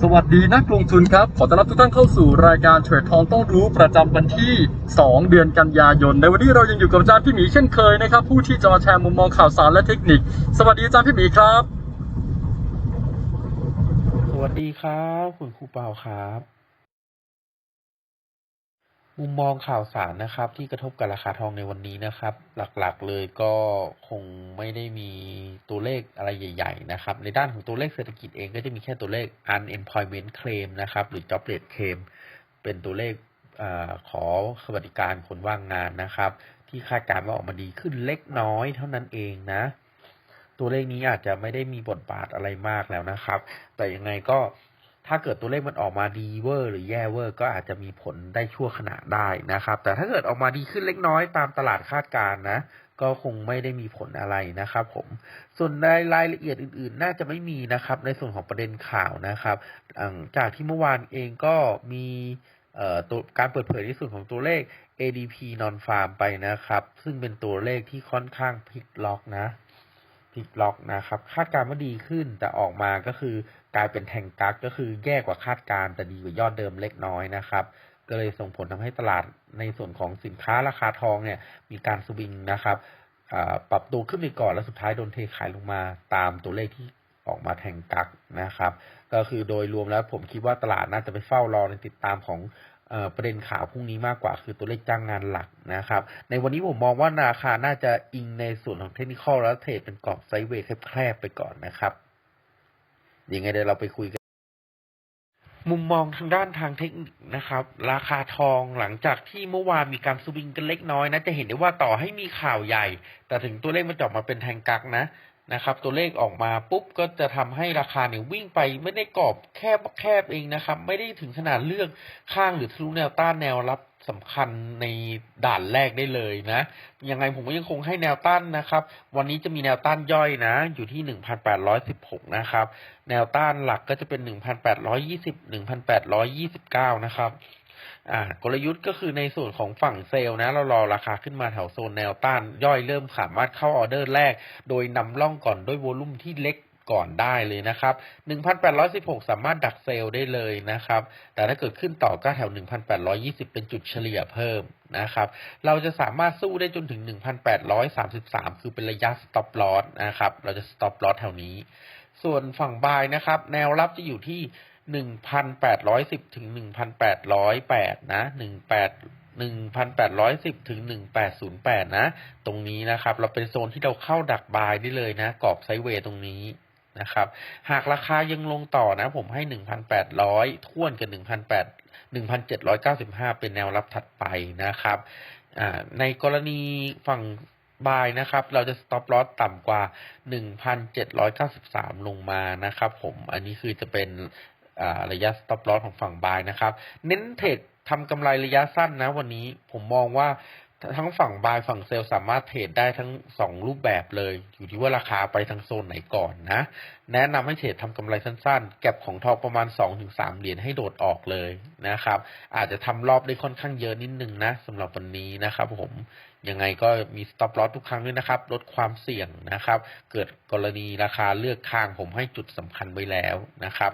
สวัสดีนักลงทุนครับ ขอต้อนรับทุกท่านเข้าสู่รายการเทรดทองต้องรู้ประจำวันที่ 2 เดือนกันยายน ในวันนี้เรายังอยู่กับอาจารย์พี่หมีเช่นเคยนะครับ ผู้ที่จะมาแชร์มุมมองข่าวสารและเทคนิค สวัสดีอาจารย์พี่หมีครับ สวัสดีครับ คุณครูเปาครับ มุมมองข่าวสารนะครับ ที่กระทบกับราคาทองในวันนี้นะครับ หลักๆเลยก็คงไม่ได้มีตัวเลขอะไรใหญ่ ๆ นะครับ ในด้านของตัวเลขเศรษฐกิจเองก็จะมีแค่ตัวเลข unemployment claim นะครับ หรือ job rate claim เป็นตัวเลขอขอสวัสดิการคนว่างงานนะครับ ที่คาดการณ์ว่าออกมาดีขึ้นเล็กน้อยเท่านั้นเองนะ ตัวเลขนี้อาจจะไม่ได้มีบทบาทอะไรมากแล้วนะครับ แต่ยังไงก็ ถ้าเกิดตัวเลขมันออกมาดีเวอร์หรือแย่เวอร์ ก็อาจจะมีผลได้ชั่วขณะได้นะครับ แต่ถ้าเกิดออกมาดีขึ้นเล็กน้อยตามตลาดคาดการณ์นะก็คงไม่ได้มีผลอะไรนะครับผม ส่วนในรายละเอียดอื่นๆ น่าจะไม่มีนะครับ ในส่วนของประเด็นข่าวนะครับ จากที่เมื่อวานเองก็มีตัวการเปิดเผยในส่วนของตัวเลข ADP non farm ไปนะครับ ซึ่งเป็นตัวเลขที่ค่อนข้างพลิกล็อกนะ ลิกล็อกนะครับ คาดการณ์ว่าดีขึ้นแต่ออกมาก็คือกลายเป็นแทงกักก็คือแย่กว่าคาดการณ์แต่ดีกว่ายอดเดิมเล็กน้อยนะครับ ก็เลยส่งผลทำให้ตลาดในส่วนของสินค้าราคาทองเนี่ยมีการสวิงนะครับปรับตัวขึ้นไปก่อนแล้วสุดท้ายโดนเทขายลงมาตามตัวเลขที่ออกมาแทงกักนะครับ ก็คือโดยรวมแล้วผมคิดว่าตลาดน่าจะไปเฝ้ารอในติดตามของ ประเด็นข่าวพรุ่งนี้มากกว่าคือตัวเลขจ้างงานหลักนะครับ ในวันนี้ผมมองว่าราคาน่าจะอิงในส่วนของเทคนิคอลแล้วเทรดเป็นกรอบไซด์เวย์แคบๆไปก่อนนะครับยังไงเดี๋ยวเราไปคุยกัน มุมมองทางด้านทางเทคนิคนะครับ ราคาทองหลังจากที่เมื่อวานมีการสวิงกันเล็กน้อยนะจะเห็นได้ว่าต่อให้มีข่าวใหญ่ แต่ถึงตัวเลขมันจะออกมาเป็นแทงกักนะ นะครับ ตัวเลขออกมาปุ๊บก็จะทำให้ราคาเนี่ยวิ่งไปไม่ได้กรอบแคบแคบเองนะครับ ไม่ได้ถึงขนาดเลือกข้างหรือทะลุแนวต้านแนวรับสำคัญในด่านแรกได้เลยนะ ยังไงผมก็ยังคงให้แนวต้านนะครับ วันนี้จะมีแนวต้านย่อยนะ อยู่ที่ 1,816 นะครับ แนวต้านหลักก็จะเป็น 1,820 1,829 นะครับ อ่ากลยุทธ์ก็คือในส่วนของฝั่งเซลล์นะ เรารอราคาขึ้นมาแถวโซนแนวต้าน ย่อยเริ่มสามารถเข้าออเดอร์แรก โดยนำร่องก่อนด้วยโวลุ่มที่เล็กก่อนได้เลยนะครับ 1,816 สามารถดักเซลล์ได้เลยนะครับ แต่ถ้าเกิดขึ้นต่อก็แถว 1,820 เป็นจุดเฉลี่ยเพิ่มนะครับ เราจะสามารถสู้ได้จนถึง 1,833 คือเป็นระยะ stop loss นะครับ เราจะ stop loss แถวนี้ ส่วนฝั่งบายนะครับ แนวรับจะอยู่ที่ หนึ่งพันแปดร้อยสิบถึงหนึ่งพันแปดร้อยแปดนะหนึ่งแปดหนึ่งพันแปดร้อยสิบถึงหนึ่งแปดศูนย์แปดนะ ตรงนี้นะครับ เราเป็นโซนที่เราเข้าดักบายได้เลยนะ กรอบไซเวย์ตรงนี้นะครับ หากราคายังลงต่อนะ ผมให้หนึ่งพันแปดร้อยท่วนกับหนึ่งพันแปดหนึ่งพันเจ็ดร้อยเก้าสิบห้าเป็นแนวรับถัดไปนะครับในกรณีฝั่งบายนะครับ เราจะสต็อปลอสต่ำกว่าหนึ่งพันเจ็ดร้อยเก้าสิบสามลงมานะครับ ผม อันนี้คือจะเป็น ระยะ stop loss ของฝั่งบายนะครับ เน้นเทรดทำกำไรระยะสั้นนะ วันนี้ผมมองว่าทั้งฝั่งบายฝั่งเซลสามารถเทรดได้ทั้งสองรูปแบบเลย อยู่ที่ว่าราคาไปทางโซนไหนก่อนนะ แนะนำให้เทรดทำกำไรสั้นๆเก็บของทองประมาณ 2-3 เหรียญให้โดดออกเลยนะครับ อาจจะทำรอบได้ค่อนข้างเยอะนิดนึงนะสำหรับวันนี้นะครับผมยังไงก็มี stop loss ทุกครั้งด้วยนะครับ ลดความเสี่ยงนะครับ เกิดกรณีราคาเลือกข้างผมให้จุดสำคัญไว้แล้วนะครับ